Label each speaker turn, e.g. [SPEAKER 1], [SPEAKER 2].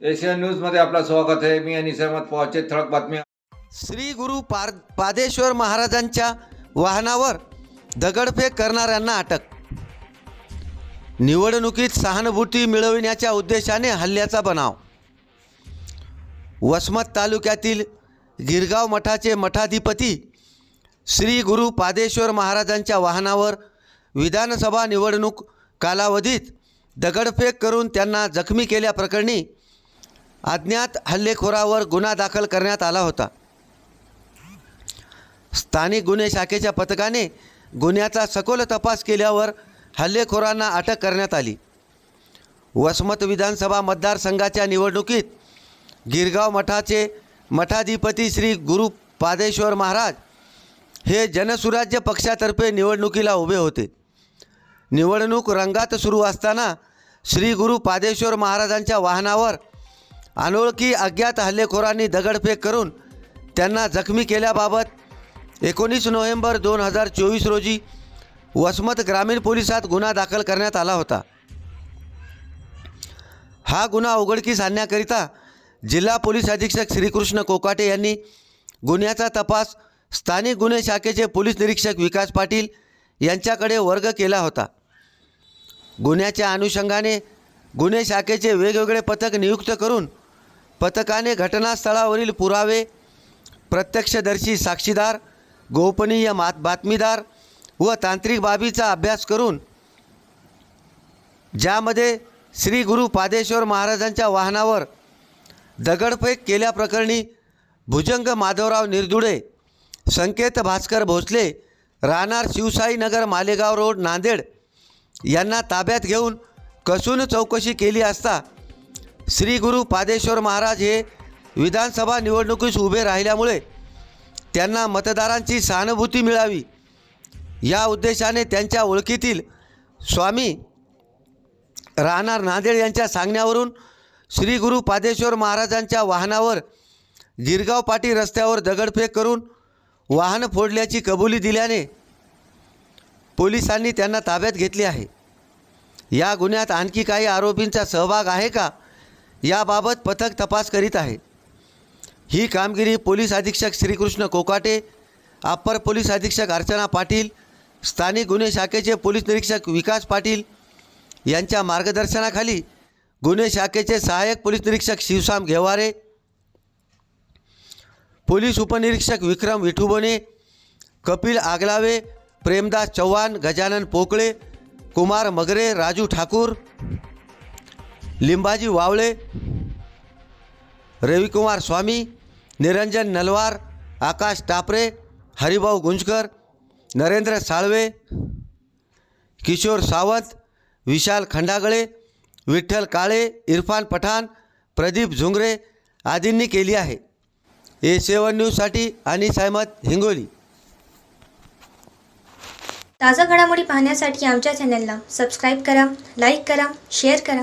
[SPEAKER 1] Asian न्यूजमध्ये आपलं स्वागत आहे. मी अनिस अहमद पवाचे ठळक बातम्या
[SPEAKER 2] श्री गुरु पार पादेश्वर महाराजांच्या वाहनावर दगडफेक करणाऱ्यांना अटक. निवडणुकीत सहानुभूती मिळविण्याच्या उद्देशाने हल्ल्याचा बनाव. वसमत तालुक्यातील गिरगाव मठाचे मठाधिपती श्री गुरु पादेश्वर महाराजांच्या वाहनावर विधानसभा निवडणूक कालावधीत दगडफेक करून त्यांना जखमी केल्याप्रकरणी अज्ञात हल्लेखोरावर गुन्हा दाखल करण्यात आला होता. स्थानिक गुन्हे शाखेच्या पथकाने गुन्ह्याचा सखोल तपास केल्यावर हल्लेखोरांना अटक करण्यात आली. वसमत विधानसभा मतदारसंघाच्या निवडणुकीत गिरगाव मठाचे मठाधिपती श्री गुरु पादेश्वर महाराज हे जनसुराज्य पक्षातर्फे निवडणुकीला उभे होते. निवडणूक रंगात सुरू असताना श्री गुरु पादेश्वर महाराजांच्या वाहनावर अनोळखी अज्ञात हल्लेखोरांनी दगडफेक करून त्यांना जखमी केल्याबाबत एकोणीस नोव्हेंबर दोन हजार चोवीस रोजी वसमत ग्रामीण पोलिसात गुन्हा दाखल करण्यात आला होता. हा गुन्हा उघडकीस आणण्याकरिता जिल्हा पोलीस अधीक्षक श्रीकृष्ण कोकाटे यांनी गुन्ह्याचा तपास स्थानिक गुन्हे शाखेचे पोलीस निरीक्षक विकास पाटील यांच्याकडे वर्ग केला होता. गुन्ह्याच्या अनुषंगाने गुन्हे शाखेचे वेगवेगळे पथक नियुक्त करून पथकाने घटनास्थळावरील पुरावे प्रत्यक्षदर्शी साक्षीदार गोपनीय मात बातमीदार व तांत्रिक बाबीचा अभ्यास करून ज्यामध्ये श्री गुरु पादेश्वर महाराजांच्या वाहनावर दगडफेक केल्याप्रकरणी भुजंग माधवराव निर्दुडे संकेत भास्कर भोसले राहणार शिवसाईनगर मालेगाव रोड नांदेड यांना ताब्यात घेऊन कसून चौकशी केली असता श्री गुरु पादेश्वर महाराज हे विधानसभा निवडणुकीस उभे राहिल्यामुळे त्यांना मतदारांची सहानुभूती मिळावी. या उद्देशाने त्यांच्या ओळखीतील स्वामी राहणार नांदेड यांच्या सांगण्यावरून श्री गुरु पादेश्वर महाराजांच्या वाहनावर गिरगाव पाटी रस्त्यावर दगडफेक करून वाहन फोडल्याची कबुली दिल्याने पोलिसांनी त्यांना ताब्यात घेतली आहे. या गुन्ह्यात आणखी काही आरोपींचा सहभाग आहे का? याबाबत पथक तपास करीत आहे. ही कामगिरी पोलीस अधीक्षक श्रीकृष्ण कोकाटे अप्पर पोलीस अधीक्षक अर्चना पाटील स्थानिक गुन्हे शाखेचे पोलीस निरीक्षक विकास पाटील यांच्या मार्गदर्शनाखाली गुन्हे शाखेचे सहाय्यक पोलीस निरीक्षक शिवसाम घेवारे पोलीस उपनिरीक्षक विक्रम विठुबने कपिल आगलावे प्रेमदास चव्हाण गजानन पोकळे कुमार मगरे राजू ठाकूर लिंबाजी वावळे रविकुमार स्वामी निरंजन नलवार आकाश टापरे हरिभाऊ गुंजकर नरेंद्र साळवे किशोर सावंत विशाल खंडागळे विठ्ठल काळे इरफान पठाण प्रदीप झुंगरे आदींनी केली आहे. ए सेवन न्यूजसाठी अनिस अहमद हिंगोली.
[SPEAKER 3] ताज्या घडामोडी पाहण्यासाठी आमच्या चॅनलला सबस्क्राईब करा लाईक करा शेअर करा.